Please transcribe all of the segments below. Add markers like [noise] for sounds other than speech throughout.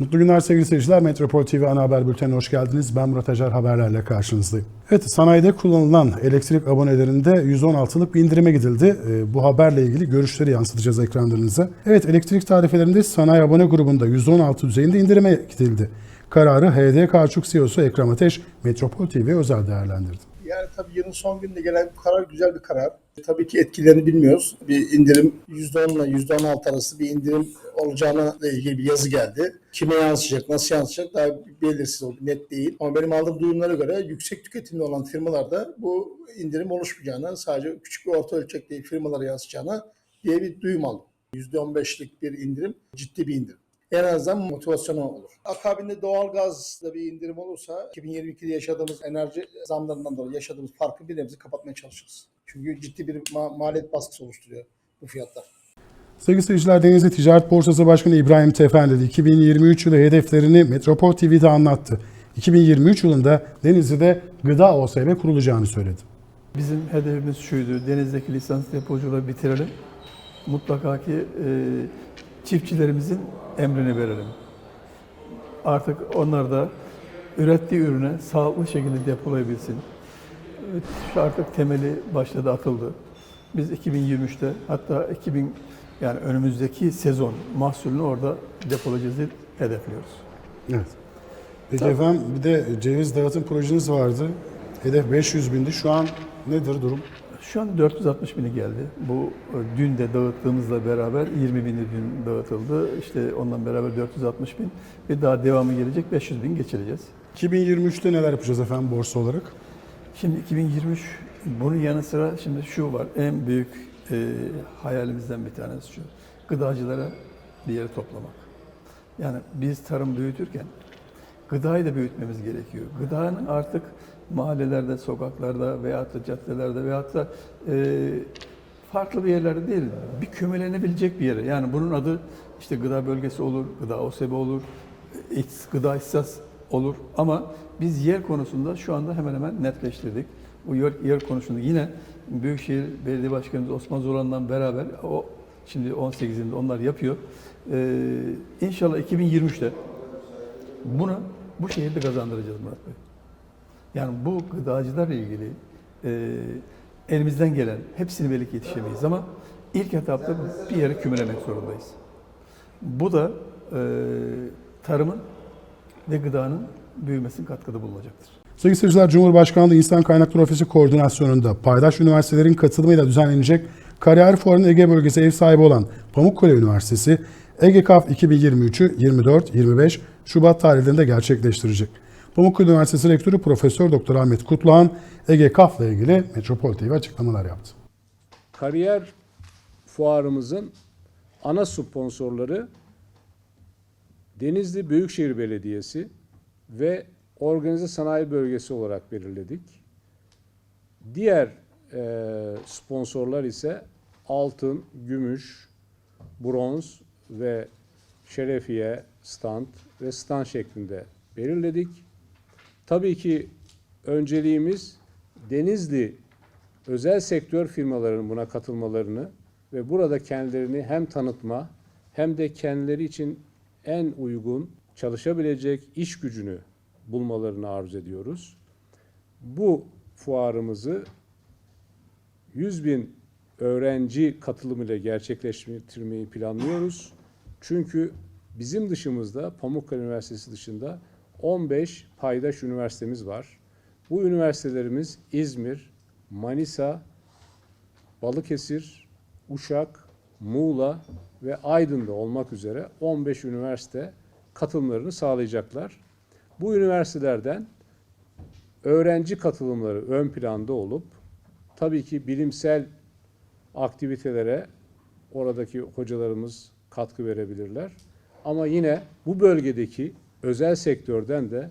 Mutlu günler sevgili seyirciler. Metropol TV ana haber bültenine hoş geldiniz. Ben Murat Acar haberlerle karşınızdayım. Evet sanayide kullanılan elektrik abonelerinde %16'lık bir indirime gidildi. Ee, Bu haberle ilgili görüşleri yansıtacağız ekranlarınıza. Evet elektrik tarifelerinde sanayi abone grubunda %16 düzeyinde indirime gidildi. Kararı HD Kauçuk CEO'su Ekrem Ateş Metropol TV özel değerlendirdi. Yani tabii yılın son gününde gelen karar güzel bir karar. Tabii ki etkilerini bilmiyoruz. Bir indirim %10 ile %16 arası bir indirim olacağına ilgili bir yazı geldi. Kime yansıyacak, nasıl yansıyacak daha belirsiz oldu, net değil. Ama benim aldığım duyumlara göre yüksek tüketimli olan firmalarda bu indirim oluşmayacağına, sadece küçük ve orta ölçekli firmalara yansıyacağına diye bir duyum aldım. %15'lik bir indirim, ciddi bir indirim. En azından motivasyonu olur. Akabinde doğalgazda bir indirim olursa 2022'de yaşadığımız enerji zamlarından dolayı yaşadığımız farkı bir nebze kapatmaya çalışırız. Çünkü ciddi bir ma- maliyet baskısı oluşturuyor bu fiyatlar. Sevgili seyirciler Denizli Ticaret Borsası Başkanı İbrahim Tefendi 2023 yılı hedeflerini Metropol TV'de anlattı. 2023 yılında Denizli'de gıda OSB kurulacağını söyledi. Bizim hedefimiz şuydu, denizdeki lisans depocuları bitirelim. Mutlaka ki e, çiftçilerimizin emrini verelim. Artık onlar da ürettiği ürüne sağlıklı şekilde depolayabilsin. Şu artık temeli başladı, atıldı. Biz 2023'te hatta 2000 yani önümüzdeki sezon mahsulünü orada depolayacağız diye hedefliyoruz. Evet. Peki efendim bir de ceviz dağıtım projeniz vardı. Hedef 500 bindi. Şu an nedir durum? Şu an 460 bini geldi. Bu e, dün de dağıttığımızla beraber 20 bini dün dağıtıldı. İşte ondan beraber 460 bin ve daha devamı gelecek 500 bin geçireceğiz. 2023'te neler yapacağız efendim borsa olarak? Şimdi 2023 bunun yanı sıra şimdi şu var en büyük e, hayalimizden bir tanesi şu. Gıdacılara bir yere toplamak. Yani biz tarım büyütürken gıdayı da büyütmemiz gerekiyor. Gıdanın artık mahallelerde, sokaklarda veyahut da caddelerde veyahut da e, farklı bir yerlerde değil, bir kümelenebilecek bir yere. Yani bunun adı işte gıda bölgesi olur, gıda OSB olur, iç- gıda ihsas olur ama biz yer konusunda şu anda hemen hemen netleştirdik. Bu yer, yer konusunda yine Büyükşehir Belediye Başkanımız Osman Zoran'la beraber o şimdi 18'inde onlar yapıyor. Ee, inşallah 2023'te bunu bu şehirde kazandıracağız Murat Bey. Yani bu gıdacılarla ilgili e, elimizden gelen hepsini belki yetişemeyiz ama ilk etapta bir yere kümelemek zorundayız. Bu da e, tarımın ve gıdanın büyümesine katkıda bulunacaktır. Sevgili seyirciler, Cumhurbaşkanlığı İnsan Kaynakları Ofisi koordinasyonunda paydaş üniversitelerin katılımıyla düzenlenecek Kariyer Fuarı'nın Ege bölgesi ev sahibi olan Pamukkale Üniversitesi, Ege Kaf 2023'ü 24-25 Şubat tarihlerinde gerçekleştirecek. Pamukkale Üniversitesi Rektörü Profesör Doktor Ahmet Kutluhan, Ege Kaf'la ilgili Metropol TV açıklamalar yaptı. Kariyer fuarımızın ana sponsorları Denizli Büyükşehir Belediyesi ve Organize Sanayi Bölgesi olarak belirledik. Diğer eee, sponsorlar ise altın, gümüş, bronz ve şerefiye stand ve stand şeklinde belirledik. Tabii ki önceliğimiz Denizli özel sektör firmalarının buna katılmalarını ve burada kendilerini hem tanıtma hem de kendileri için en uygun çalışabilecek iş gücünü bulmalarını arzu ediyoruz. Bu fuarımızı 100 bin öğrenci katılımıyla gerçekleştirmeyi planlıyoruz. Çünkü bizim dışımızda Pamukkale Üniversitesi dışında 15 paydaş üniversitemiz var. Bu üniversitelerimiz İzmir, Manisa, Balıkesir, Uşak, Muğla ve Aydın'da olmak üzere 15 üniversite katılımlarını sağlayacaklar. Bu üniversitelerden öğrenci katılımları ön planda olup tabii ki bilimsel aktivitelere oradaki hocalarımız katkı verebilirler. Ama yine bu bölgedeki özel sektörden de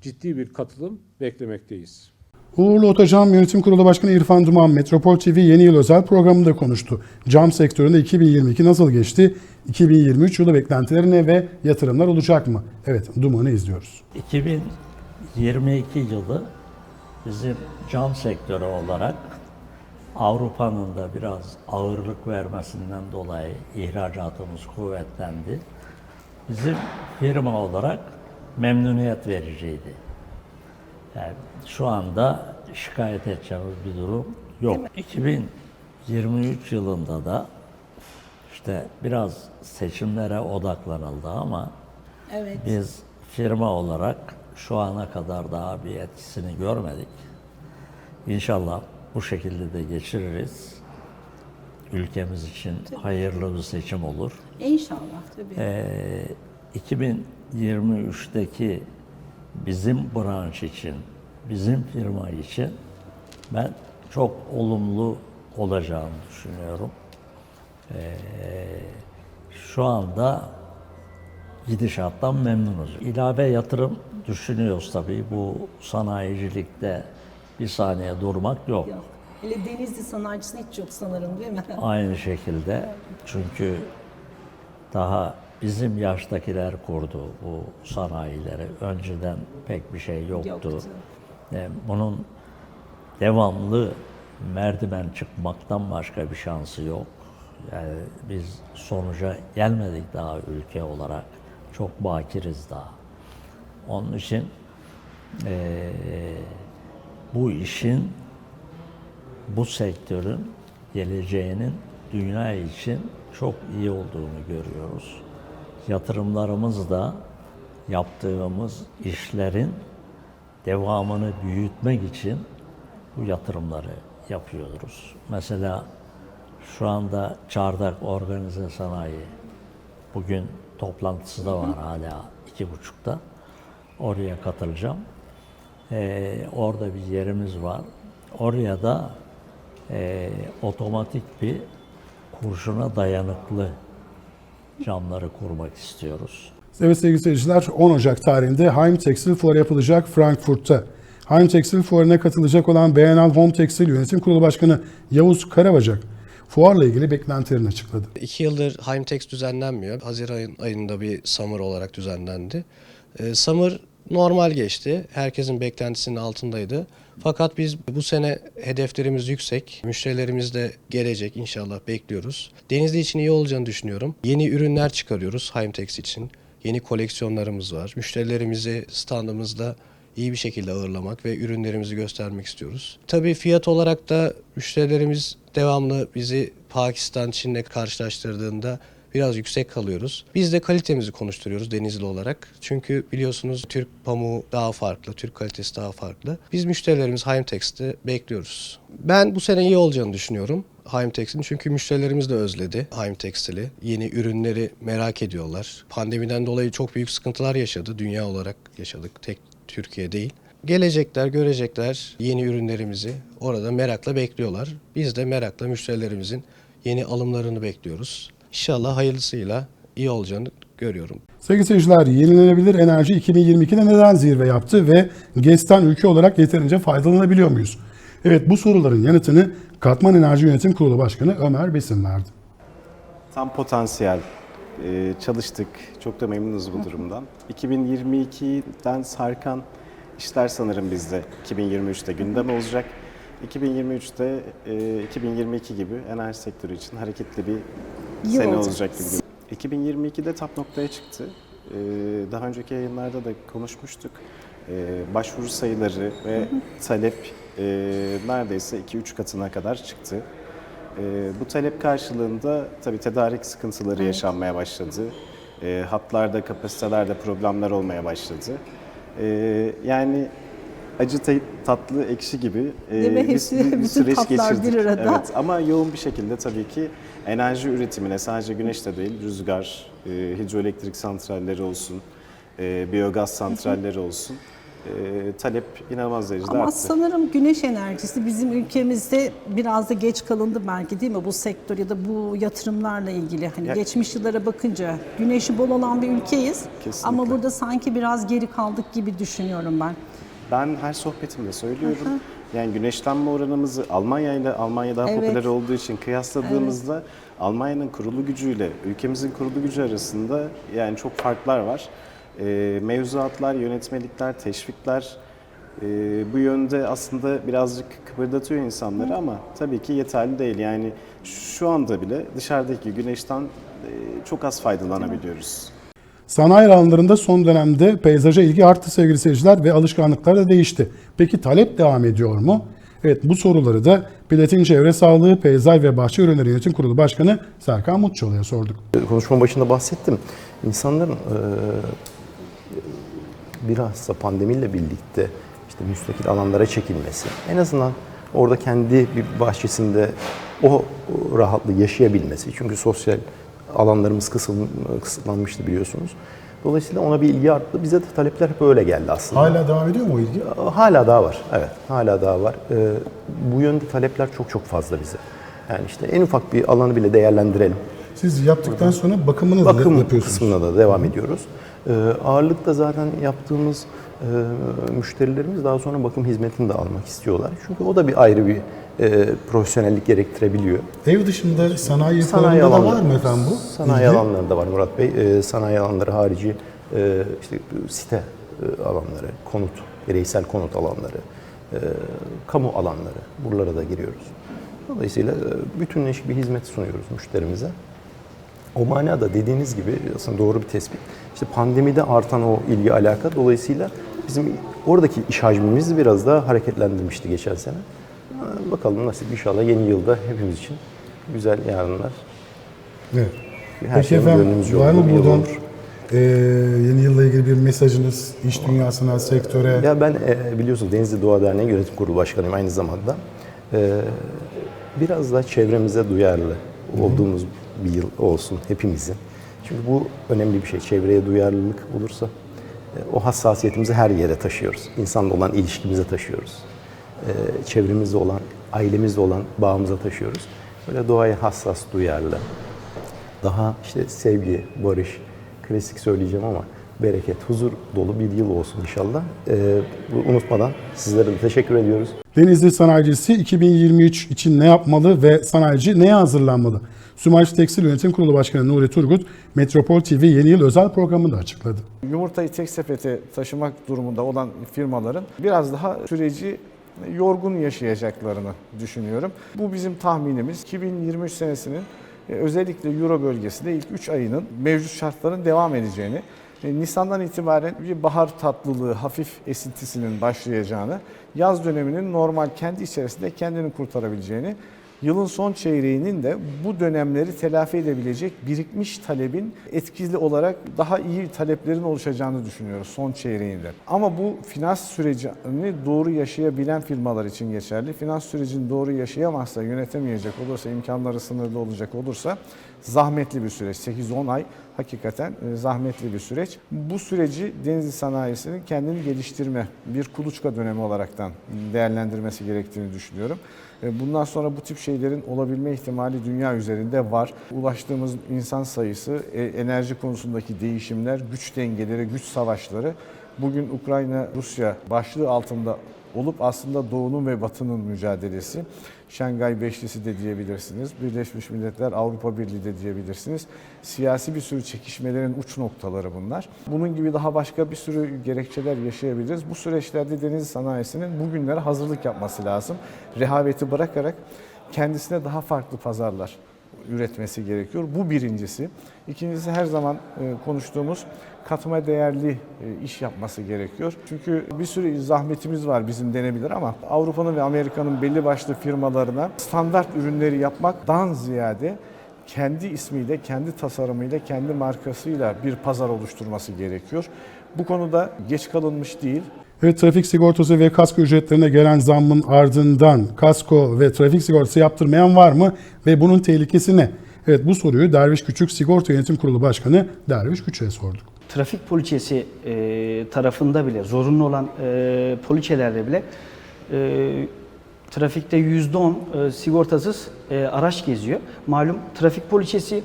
ciddi bir katılım beklemekteyiz. Uğurlu Otocam Yönetim Kurulu Başkanı İrfan Duman, Metropol TV Yeni Yıl özel programında konuştu. Cam sektöründe 2022 nasıl geçti? 2023 yılı beklentileri ne ve yatırımlar olacak mı? Evet, Duman'ı izliyoruz. 2022 yılı bizim cam sektörü olarak Avrupa'nın da biraz ağırlık vermesinden dolayı ihracatımız kuvvetlendi. Bizim firma olarak memnuniyet vericiydi. Yani şu anda şikayet edeceğimiz bir durum yok. 2023 yılında da işte biraz seçimlere odaklanıldı ama Evet. biz firma olarak şu ana kadar daha bir etkisini görmedik. İnşallah bu şekilde de geçiririz. Ülkemiz için hayırlı bir seçim olur. İnşallah tabii. Ee, 2023'teki bizim branş için, bizim firma için ben çok olumlu olacağını düşünüyorum. Ee, şu anda gidişattan memnunuz. İlave yatırım düşünüyoruz tabii. Bu sanayicilikte bir saniye durmak yok. Yok. Hele Denizli sanayicisi hiç yok sanırım değil mi? [laughs] Aynı şekilde çünkü daha bizim yaştakiler kurdu bu sanayileri. Önceden pek bir şey yoktu. Yoktu. E, Bunun devamlı merdiven çıkmaktan başka bir şansı yok. Yani biz sonuca gelmedik daha ülke olarak. Çok bakiriz daha. Onun için eee, bu işin bu sektörün geleceğinin dünya için çok iyi olduğunu görüyoruz. Yatırımlarımız da yaptığımız işlerin devamını büyütmek için bu yatırımları yapıyoruz. Mesela şu anda Çardak Organize Sanayi bugün toplantısı da var hala iki buçukta. Oraya katılacağım. Ee, orada bir yerimiz var. Oraya da e, otomatik bir kurşuna dayanıklı camları kurmak istiyoruz. Evet sevgili seyirciler 10 Ocak tarihinde Heim Tekstil Fuarı yapılacak Frankfurt'ta. Heim Tekstil Fuarı'na katılacak olan Bienal Home Tekstil Yönetim Kurulu Başkanı Yavuz Karabacak fuarla ilgili beklentilerini açıkladı. İki yıldır Heimtex düzenlenmiyor. Haziran ayında bir summer olarak düzenlendi. Ee, summer normal geçti. Herkesin beklentisinin altındaydı. Fakat biz bu sene hedeflerimiz yüksek. Müşterilerimiz de gelecek inşallah bekliyoruz. Denizli için iyi olacağını düşünüyorum. Yeni ürünler çıkarıyoruz Heimtex için. Yeni koleksiyonlarımız var. Müşterilerimizi standımızda iyi bir şekilde ağırlamak ve ürünlerimizi göstermek istiyoruz. Tabii fiyat olarak da müşterilerimiz devamlı bizi Pakistan, Çin'le karşılaştırdığında biraz yüksek kalıyoruz. Biz de kalitemizi konuşturuyoruz Denizli olarak. Çünkü biliyorsunuz Türk pamuğu daha farklı, Türk kalitesi daha farklı. Biz müşterilerimiz Heimtex'te bekliyoruz. Ben bu sene iyi olacağını düşünüyorum. Heimtex'in çünkü müşterilerimiz de özledi Heimtex'ili. Yeni ürünleri merak ediyorlar. Pandemiden dolayı çok büyük sıkıntılar yaşadı. Dünya olarak yaşadık. Tek Türkiye değil. Gelecekler, görecekler yeni ürünlerimizi. Orada merakla bekliyorlar. Biz de merakla müşterilerimizin yeni alımlarını bekliyoruz. İnşallah hayırlısıyla iyi olacağını görüyorum. Sevgili seyirciler, yenilenebilir enerji 2022'de neden zirve yaptı ve GES'ten ülke olarak yeterince faydalanabiliyor muyuz? Evet bu soruların yanıtını Katman Enerji Yönetim Kurulu Başkanı Ömer Besin verdi. Tam potansiyel e, çalıştık. Çok da memnunuz bu durumdan. 2022'den sarkan işler sanırım bizde 2023'te gündem olacak. 2023'te e, 2022 gibi enerji sektörü için hareketli bir Yıl sene olacak. olacak gibi. 2022'de tap noktaya çıktı. E, daha önceki yayınlarda da konuşmuştuk. E, başvuru sayıları ve talep e, neredeyse 2-3 katına kadar çıktı. Ee, bu talep karşılığında tabii tedarik sıkıntıları yaşanmaya başladı. Ee, hatlarda, kapasitelerde problemler olmaya başladı. Ee, yani acı te- tatlı ekşi gibi e, Değil mi? bir, Hepsi- bir- bir [laughs] bütün süreç tatlar geçirdik. bir arada. Evet, ama yoğun bir şekilde tabii ki enerji üretimine sadece güneşte değil, rüzgar, e, hidroelektrik santralleri olsun, e, biyogaz santralleri olsun. e, talep inanılmaz derecede Ama arttı. sanırım güneş enerjisi bizim ülkemizde biraz da geç kalındı belki değil mi bu sektör ya da bu yatırımlarla ilgili. Hani Ya- geçmiş yıllara bakınca güneşi bol olan bir ülkeyiz. Kesinlikle. Ama burada sanki biraz geri kaldık gibi düşünüyorum ben. Ben her sohbetimde söylüyorum. Yani güneşlenme oranımızı Almanya ile Almanya daha Evet. popüler olduğu için kıyasladığımızda Almanya'nın kurulu gücüyle ülkemizin kurulu gücü arasında yani çok farklar var. Ee, mevzuatlar, yönetmelikler, teşvikler e, bu yönde aslında birazcık kıpırdatıyor insanları ama tabii ki yeterli değil. Yani şu anda bile dışarıdaki güneşten e, çok az faydalanabiliyoruz. Sanayi alanlarında son dönemde peyzaja ilgi arttı sevgili seyirciler ve alışkanlıklar da değişti. Peki talep devam ediyor mu? Evet bu soruları da Platin Çevre Sağlığı, Peyzaj ve Bahçe Ürünleri Yönetim Kurulu Başkanı Serkan Mutçuoğlu'ya sorduk. Konuşma başında bahsettim. İnsanların e, bilhassa pandemiyle birlikte işte müstakil alanlara çekilmesi, en azından orada kendi bir bahçesinde o rahatlığı yaşayabilmesi. Çünkü sosyal alanlarımız kısıtlanmıştı biliyorsunuz. Dolayısıyla ona bir ilgi arttı. Bize de talepler hep öyle geldi aslında. Hala devam ediyor mu o ilgi? Hala daha var. Evet, hala daha var. Ee, bu yönde talepler çok çok fazla bize. Yani işte en ufak bir alanı bile değerlendirelim. Siz yaptıktan sonra bakımını da Bakım yapıyorsunuz. kısmına da devam ediyoruz. Ee, ağırlıkta zaten yaptığımız e, müşterilerimiz daha sonra bakım hizmetini de almak istiyorlar. Çünkü o da bir ayrı bir e, profesyonellik gerektirebiliyor. Ev dışında sanayi Sanayi yapılarında da alanları- var mı efendim bu? Sanayi İlgi? alanlarında var Murat Bey. Ee, sanayi alanları harici e, işte site e, alanları, konut, bireysel konut alanları, e, kamu alanları buralara da giriyoruz. Dolayısıyla e, bütünleşik bir hizmet sunuyoruz müşterimize. O manada dediğiniz gibi aslında doğru bir tespit. İşte pandemide artan o ilgi alaka dolayısıyla bizim oradaki iş hacmimizi biraz daha hareketlendirmişti geçen sene. Ha, Bakalım nasip inşallah yeni yılda hepimiz için güzel yarınlar. Evet. Her Peki efendim var mı buradan e, yeni yılla ilgili bir mesajınız iş dünyasına, sektöre? Ya ben e, biliyorsunuz Denizli Doğa Derneği Yönetim Kurulu Başkanıyım aynı zamanda. E, biraz da çevremize duyarlı olduğumuz bir yıl olsun hepimizin. Çünkü bu önemli bir şey. Çevreye duyarlılık olursa e, o hassasiyetimizi her yere taşıyoruz. İnsanla olan ilişkimize taşıyoruz. E, çevremizde olan, ailemizde olan bağımıza taşıyoruz. Böyle doğaya hassas, duyarlı, daha işte sevgi, barış, klasik söyleyeceğim ama bereket, huzur dolu bir yıl olsun inşallah. Ee, unutmadan sizlere de teşekkür ediyoruz. Denizli sanayicisi 2023 için ne yapmalı ve sanayici neye hazırlanmalı? Sümayş Tekstil Yönetim Kurulu Başkanı Nuri Turgut, Metropol TV yeni yıl özel programında açıkladı. Yumurtayı tek sepete taşımak durumunda olan firmaların biraz daha süreci yorgun yaşayacaklarını düşünüyorum. Bu bizim tahminimiz. 2023 senesinin e, özellikle Euro bölgesinde ilk 3 ayının mevcut şartların devam edeceğini, e, Nisan'dan itibaren bir bahar tatlılığı, hafif esintisinin başlayacağını, yaz döneminin normal kendi içerisinde kendini kurtarabileceğini, Yılın son çeyreğinin de bu dönemleri telafi edebilecek birikmiş talebin etkili olarak daha iyi taleplerin oluşacağını düşünüyoruz son çeyreğinde. Ama bu finans sürecini doğru yaşayabilen firmalar için geçerli. Finans sürecini doğru yaşayamazsa, yönetemeyecek olursa, imkanları sınırlı olacak olursa zahmetli bir süreç. 8-10 ay hakikaten e, zahmetli bir süreç. Bu süreci Denizli sanayisinin kendini geliştirme, bir kuluçka dönemi olaraktan değerlendirmesi gerektiğini düşünüyorum. E, Bundan sonra bu tip şeylerin olabilme ihtimali dünya üzerinde var. Ulaştığımız insan sayısı, e, enerji konusundaki değişimler, güç dengeleri, güç savaşları bugün Ukrayna-Rusya başlığı altında olup aslında Doğu'nun ve Batı'nın mücadelesi. Şangay Beşlisi de diyebilirsiniz. Birleşmiş Milletler Avrupa Birliği de diyebilirsiniz. Siyasi bir sürü çekişmelerin uç noktaları bunlar. Bunun gibi daha başka bir sürü gerekçeler yaşayabiliriz. Bu süreçlerde deniz sanayisinin bugünlere hazırlık yapması lazım. Rehaveti bırakarak kendisine daha farklı pazarlar üretmesi gerekiyor. Bu birincisi. İkincisi her zaman e, konuştuğumuz katma değerli e, iş yapması gerekiyor. Çünkü bir sürü zahmetimiz var bizim denebilir ama Avrupa'nın ve Amerika'nın belli başlı firmalarına standart ürünleri yapmaktan ziyade kendi ismiyle, kendi tasarımıyla, kendi markasıyla bir pazar oluşturması gerekiyor. Bu konuda geç kalınmış değil. Evet trafik sigortası ve kasko ücretlerine gelen zammın ardından kasko ve trafik sigortası yaptırmayan var mı ve bunun tehlikesi ne? Evet bu soruyu Derviş Küçük Sigorta Yönetim Kurulu Başkanı Derviş Küçük'e sorduk. trafik poliçesi e, tarafında bile zorunlu olan e, poliçelerde bile e, trafikte %10 e, sigortasız e, araç geziyor. Malum trafik poliçesi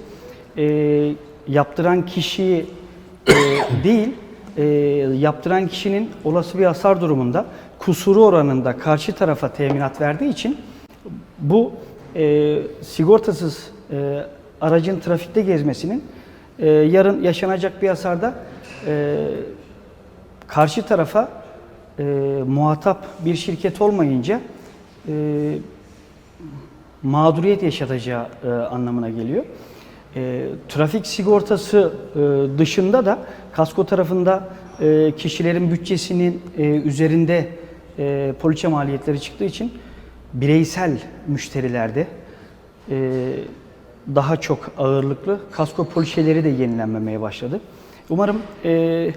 e, yaptıran kişiyi e, değil, e, yaptıran kişinin olası bir hasar durumunda kusuru oranında karşı tarafa teminat verdiği için bu e, sigortasız e, aracın trafikte gezmesinin e, yarın yaşanacak bir hasarda e, karşı tarafa e, muhatap bir şirket olmayınca e, mağduriyet yaşatacağı e, anlamına geliyor. E, trafik sigortası e, dışında da kasko tarafında e, kişilerin bütçesinin e, üzerinde e, poliçe maliyetleri çıktığı için bireysel müşterilerde e, daha çok ağırlıklı kasko poliçeleri de yenilenmemeye başladı. Umarım e,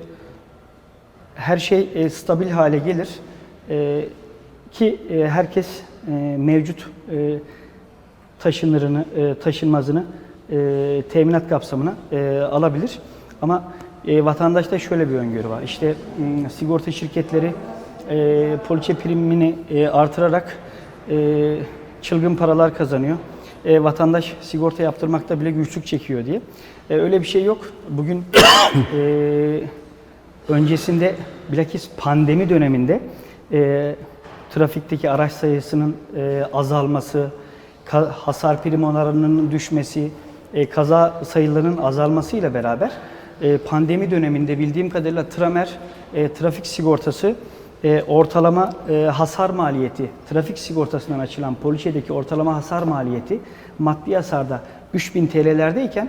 her şey e, stabil hale gelir E, ki e, herkes e, mevcut e, taşınırını, e, taşınmazını e, teminat kapsamına e, alabilir. Ama e, vatandaşta şöyle bir öngörü var. İşte m, sigorta şirketleri e, poliçe primini e, artırarak e, çılgın paralar kazanıyor. E, vatandaş sigorta yaptırmakta bile güçlük çekiyor diye. E, öyle bir şey yok. Bugün [coughs] e, öncesinde bilakis pandemi döneminde e, trafikteki araç sayısının e, azalması, hasar prim oranının düşmesi, e, kaza sayılarının azalmasıyla beraber e, pandemi döneminde bildiğim kadarıyla Tramer e, trafik sigortası e, ortalama e, hasar maliyeti, trafik sigortasından açılan poliçedeki ortalama hasar maliyeti maddi hasarda 3000 TL'lerdeyken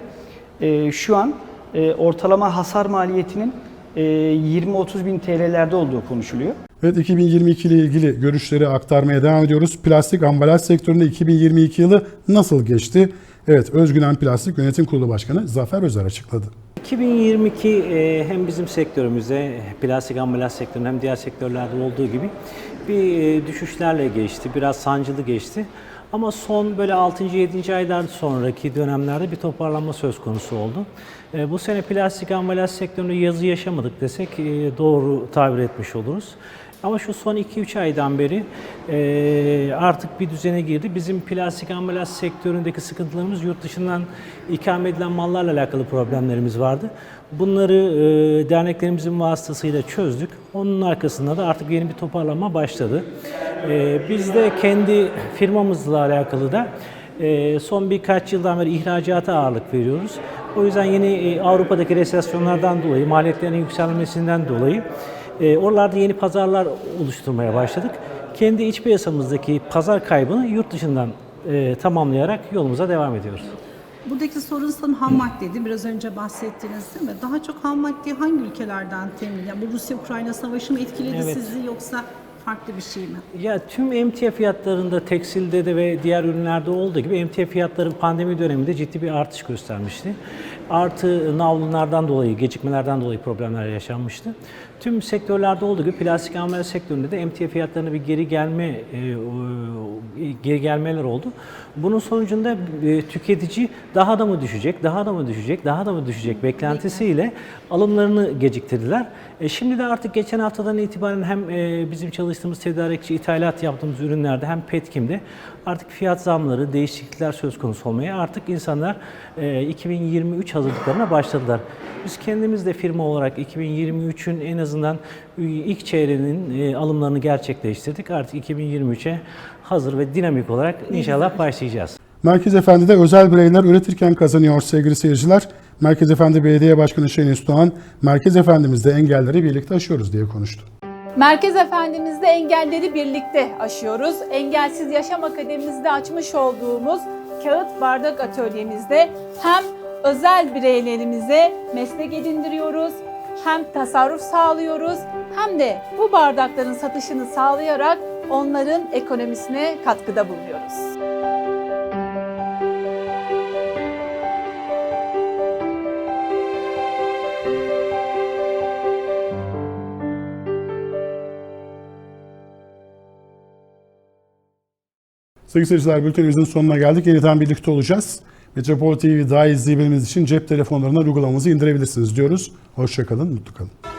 e, şu an e, ortalama hasar maliyetinin e, 20-30 bin TL'lerde olduğu konuşuluyor. Evet 2022 ile ilgili görüşleri aktarmaya devam ediyoruz. Plastik ambalaj sektöründe 2022 yılı nasıl geçti? Evet Özgünen Plastik Yönetim Kurulu Başkanı Zafer Özer açıkladı. 2022 e, hem bizim sektörümüzde, plastik ambalaj sektöründe hem diğer sektörlerde olduğu gibi bir e, düşüşlerle geçti. Biraz sancılı geçti. Ama son böyle 6. 7. aydan sonraki dönemlerde bir toparlanma söz konusu oldu. E, Bu sene plastik ambalaj sektöründe yazı yaşamadık desek doğru tabir etmiş oluruz. Ama şu son 2-3 aydan beri e, artık bir düzene girdi. Bizim plastik ambalaj sektöründeki sıkıntılarımız yurt dışından ikame edilen mallarla alakalı problemlerimiz vardı. Bunları e, derneklerimizin vasıtasıyla çözdük. Onun arkasında da artık yeni bir toparlanma başladı. E, biz de kendi firmamızla alakalı da e, son birkaç yıldan beri ihracata ağırlık veriyoruz. O yüzden yeni e, Avrupa'daki resesyonlardan dolayı, maliyetlerin yükselmesinden dolayı e, oralarda yeni pazarlar oluşturmaya başladık. Kendi iç piyasamızdaki pazar kaybını yurt dışından e, tamamlayarak yolumuza devam ediyoruz. Buradaki sorun sanırım ham maddeydi. Biraz önce bahsettiniz değil mi? Daha çok ham maddeyi hangi ülkelerden temin? Yani bu Rusya-Ukrayna savaşı mı etkiledi Evet. sizi yoksa farklı bir şey mi? Ya tüm emtia fiyatlarında tekstilde de ve diğer ürünlerde olduğu gibi emtia fiyatları pandemi döneminde ciddi bir artış göstermişti. Artı navlunlardan dolayı, gecikmelerden dolayı problemler yaşanmıştı. Tüm sektörlerde olduğu gibi plastik ambalaj sektöründe de emtia fiyatlarına bir geri gelme e, o- geri gelmeler oldu. Bunun sonucunda e, tüketici daha da mı düşecek, daha da mı düşecek, daha da mı düşecek beklentisiyle alımlarını geciktirdiler. E, şimdi de artık geçen haftadan itibaren hem e, bizim çalıştığımız tedarikçi ithalat yaptığımız ürünlerde hem Petkim'de artık fiyat zamları, değişiklikler söz konusu olmaya artık insanlar e, 2023 hazırlıklarına başladılar. Biz kendimiz de firma olarak 2023'ün en azından ilk çeyreğinin e, alımlarını gerçekleştirdik. Artık 2023'e hazır ve dinamik olarak inşallah başlayacağız. Merkez Efendi'de özel bireyler üretirken kazanıyor sevgili seyirciler. Merkez Efendi Belediye Başkanı Şeniz Doğan, Merkez Efendimiz'de engelleri birlikte aşıyoruz diye konuştu. Merkez Efendimiz'de engelleri birlikte aşıyoruz. Engelsiz Yaşam Akademimizde açmış olduğumuz kağıt bardak atölyemizde hem özel bireylerimize meslek edindiriyoruz, hem tasarruf sağlıyoruz, hem de bu bardakların satışını sağlayarak onların ekonomisine katkıda bulunuyoruz. Sevgili seyirciler bültenimizin sonuna geldik. Yeniden birlikte olacağız. Metropol TV daha izleyebilmeniz için cep telefonlarından uygulamamızı indirebilirsiniz diyoruz. Hoşçakalın, mutlu kalın.